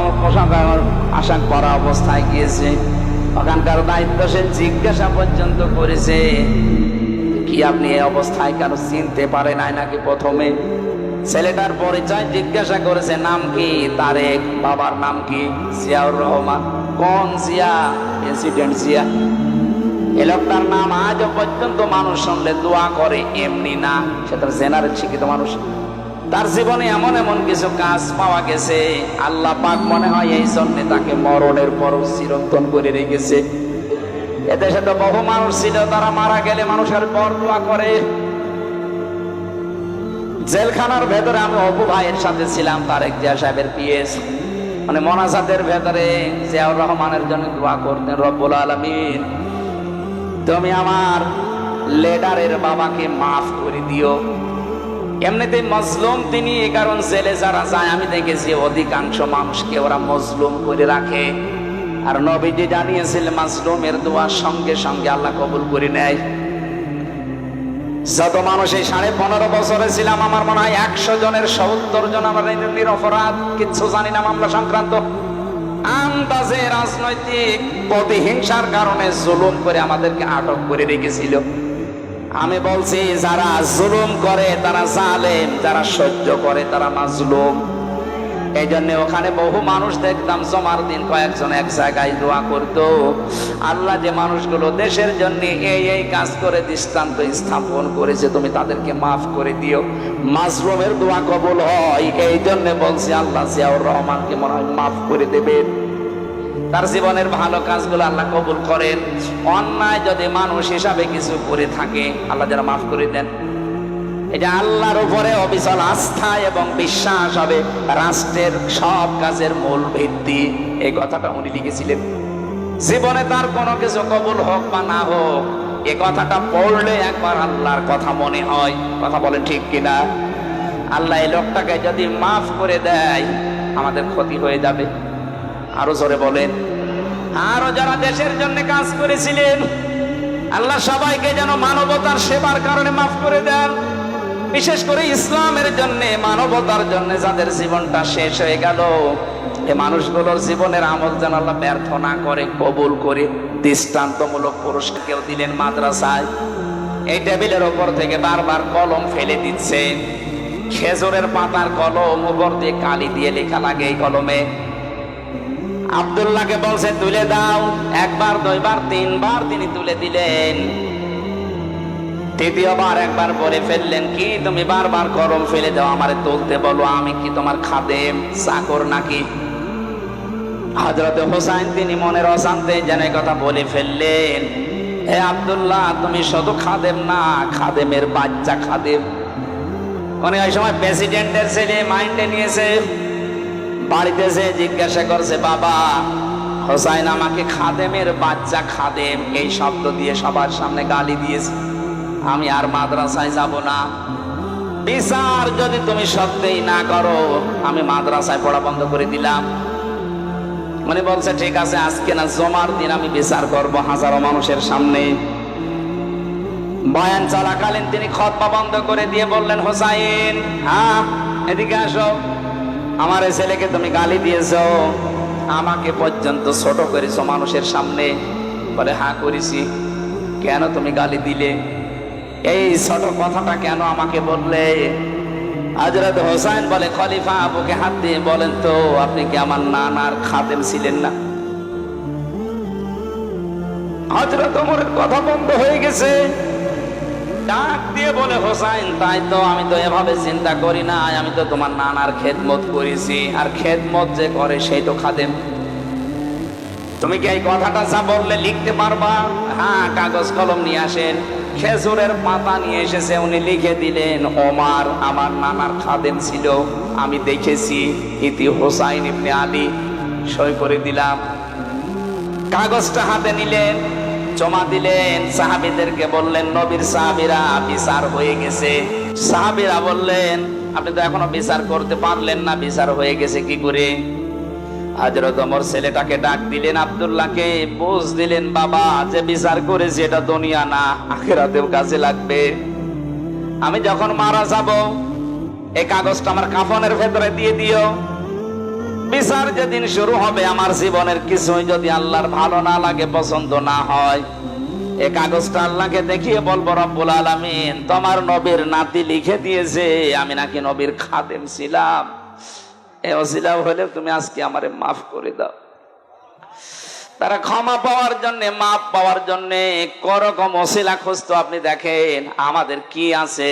পোশাক আমার আশা করা অবস্থায় গিয়েছে। ওখানকার দায়িত্বশীল জিজ্ঞাসা পর্যন্ত করেছে। কি আপনি এই অবস্থায় কারও চিনতে পারে নাই নাকি প্রথমে? ছেলেটার পরিচয় জিজ্ঞাসা করেছে, নাম কি? তারেক বাবার নাম কি? জিয়াউর রহমান। কোন জিয়া? প্রেসিডেন্ট জিয়া। এ লোকটার নাম আজও পর্যন্ত মানুষ শুনলে দোয়া করে, এমনি না। সে তার জেনারেল শিক্ষিত মানুষ। তার জীবনে এমন এমন কিছু কাজ পাওয়া গেছে। আল্লাহ পাক মনে হয় এই জন্যে তাকে মরণের পর চিরন্তন করে রেখেছে। এদেশে তো বহু মানুষ ছিল, তারা মারা গেলে মানুষের পর দোয়া করে। জেলখানার ভেতরে আমি অপু ভাইয়ের সাথে ছিলাম, তারেক জিয়া সাহেবের পিএস। মানে মনাজাতের ভেতরে জিয়াউর রহমানের জন্য দোয়া করতেন, রব্বুল আলমিন, তুমি আমার লেডারের বাবাকে মাফ করে দিও। এমনিতে মজলুম, তিনি এ কারণ জেলে যারা যায়, আমি দেখেছি অধিকাংশ মানুষকে ওরা মজলুম করে রাখে। আর নবীজি জানিয়েছিল মাজলুমের দোয়ার সঙ্গে সঙ্গে আল্লাহ কবুল করে নেয়। যত মানুষ এই সাড়ে পনেরো বছরে ছিলাম, আমার মনে হয় একশো জনের সত্তর জন আমার নিরপরাধ কিচ্ছু জানি না, মামলা সংক্রান্ত। আন্দাজে রাজনৈতিক প্রতিহিংসার কারণে জুলুম করে আমাদেরকে আটক করে রেখেছিল। আমি বলছি, যারা জুলুম করে, তারা জালেম, যারা সহ্য করে, তারা মাজলুম। এই জন্য ওখানে বহু মানুষ দেখতাম, জমার দিন কয়েকজন এক জায়গায় দোয়া করতো। আল্লাহ যে মানুষগুলো দেশের জন্য এই এই কাজ করে দৃষ্টান্ত স্থাপন করেছে, তুমি তাদেরকে মাফ করে দিও। মাজলুমের দোয়া কবুল হয় এই জন্য বলছি, আল্লাহ জিয়াউর রহমানকে মনে হয় মাফ করে দেবেন। তার জীবনের ভালো কাজগুলো আল্লাহ কবুল করেন। অন্যায় যদি মানুষ হিসাবে কিছু করে থাকে, আল্লাহ যারা মাফ করে দেন। এটা আল্লাহর উপরে অবিচল আস্থা এবং বিশ্বাস হবে রাষ্ট্রের সব কাজের মূল ভিত্তি। এই কথাটা উনি লিখেছিলেন। জীবনে তার কোনো কিছু কবুল হোক বা না হোক, এ কথাটা পড়লে একবার আল্লাহর কথা মনে হয়। কথা বলেন ঠিক কিনা? আল্লাহ এই লোকটাকে যদি মাফ করে দেয়, আমাদের ক্ষতি হয়ে যাবে। আরও জোরে বলেন। আরও যারা দেশের জন্য কাজ করেছিলেন, আল্লাহ সবাইকে যেন মানবতার সেবার কারণে মাফ করে দেন। বিশেষ করে ইসলামের জন্য, মানবতার জন্য যাদের জীবনটা শেষ হয়ে গেল, এ মানুষগুলোর জীবনের আমল যেন আল্লাহ ব্যর্থ না করে, কবুল করে, দৃষ্টান্তমূলক পুরস্কার কেউ দিলেন মাদ্রাসায়। এই টেবিলের ওপর থেকে বারবার কলম ফেলে দিচ্ছে। খেজুরের পাতার কলম উপর দিয়ে কালি দিয়ে লেখা লাগে এই কলমে। আব্দুল্লাহকে বলছে, তুলে দাও। একবার, দুইবার, তিনবার তিনি তুলে দিলেন। তৃতীয়বার একবার বলে ফেললেন, কি তুমি বারবার গরম ফেলে দাও, আমার তুলতে বলো, আমি কি তোমার খাদেম, চাকর নাকি? হজরত হোসাইন তিনি মনের অশান্তে যেন কথা বলে ফেললেন হে আব্দুল্লাহ, তুমি শুধু খাদেম না, খাদেমের বাচ্চা খাদেম। উনি ওই সময় প্রেসিডেন্টের ছেলে মাইন্ডে নিয়েছে। বাড়িতে এসে জিজ্ঞাসা করছে, বাবা, হোসাইন আমাকে খাদেমের বাচ্চা খাদেম। এই শব্দ দিয়ে সবার সামনে গালি দিয়েছে। আমি আর মাদ্রাসায় যাব না। বিচার যদি তুমি সত্যিই না করো, আমি মাদ্রাসায় পড়া বন্ধ করে দিলাম। মানে বলছে, ঠিক আছে, আজকে না জমার দিন আমি বিচার করব হাজারো মানুষের সামনে। বয়ান চলাকালীন তিনি খতবা বন্ধ করে দিয়ে বললেন, হোসাইন হ্যাঁ এদিকে আসো। আমার ছেলেকে তুমি গালি দিয়েছ, আমাকে পর্যন্ত ছোট করেছ মানুষের সামনে। বলে হা করেছি। কেন তুমি গালি দিলে? এই ছোট কথাটা কেন আমাকে বললে? হজরত হোসাইন বলে, খলিফা আবুকে হাত দিয়ে বলেন তো, আপনি কি আমার নানার খাদেম ছিলেন না? হজরত ওমরের কথা বন্ধ হয়ে গেছে। ডাক দিয়ে বলে, হোসাইন, তাই তো আমি তো এভাবে চিন্তা করি না আমি তো তোমার নানার খেদমত করেছি। আর খেদমত যে করে সেই তো খাদেম। তুমি কি এই কথাটা যা বললে লিখতে পারবা? হ্যাঁ কাগজ কলম নিয়ে আসেন। খেজুরের পাতা নিয়ে এসেছে, উনি লিখে দিলেন, ওমার আমার নানার খাদেম ছিল, আমি দেখেছি। ইতি হোসাইন ইবনে আলী সই করে দিলাম। কাগজটা হাতে নিলেন। জমা দিলেন। সাহাবিদেরকে বললেন, নবীর সাহাবিরা বিচার হয়ে গেছে। সাহাবিরা বললেন, আপনি তো এখনও বিচার করতে পারলেন না, বিচার হয়ে গেছে কি করে? হাজরত ছেলেটাকে ডাক দিলেন, আব্দুল্লাহকে বুঝ দিলেন বাবা, যে বিচার করেছে এটা দুনিয়া না, আখেরাতেও কাজে লাগবে। আমি যখন মারা যাব, এই কাগজটা আমার কাফনের ভেতরে দিয়ে দিও। বিচার যেদিন শুরু হবে, আমার জীবনের কিছুই যদি আল্লাহর ভালো না লাগে, পছন্দ না হয়, এ কাগজটা আল্লাহকে দেখিয়ে বলব, রব্বুল আলামিন, তোমার নবীর নাতি লিখে দিয়েছে, আমি নাকি নবীর খাদেম ছিলাম। এ অসিলাম হলে তুমি আজকে আমারে মাফ করে দাও। তারা ক্ষমা পাওয়ার জন্য, মাপ পাওয়ার জন্য করকম অশিলা খুঁজতো আপনি দেখেন, আমাদের কি আছে?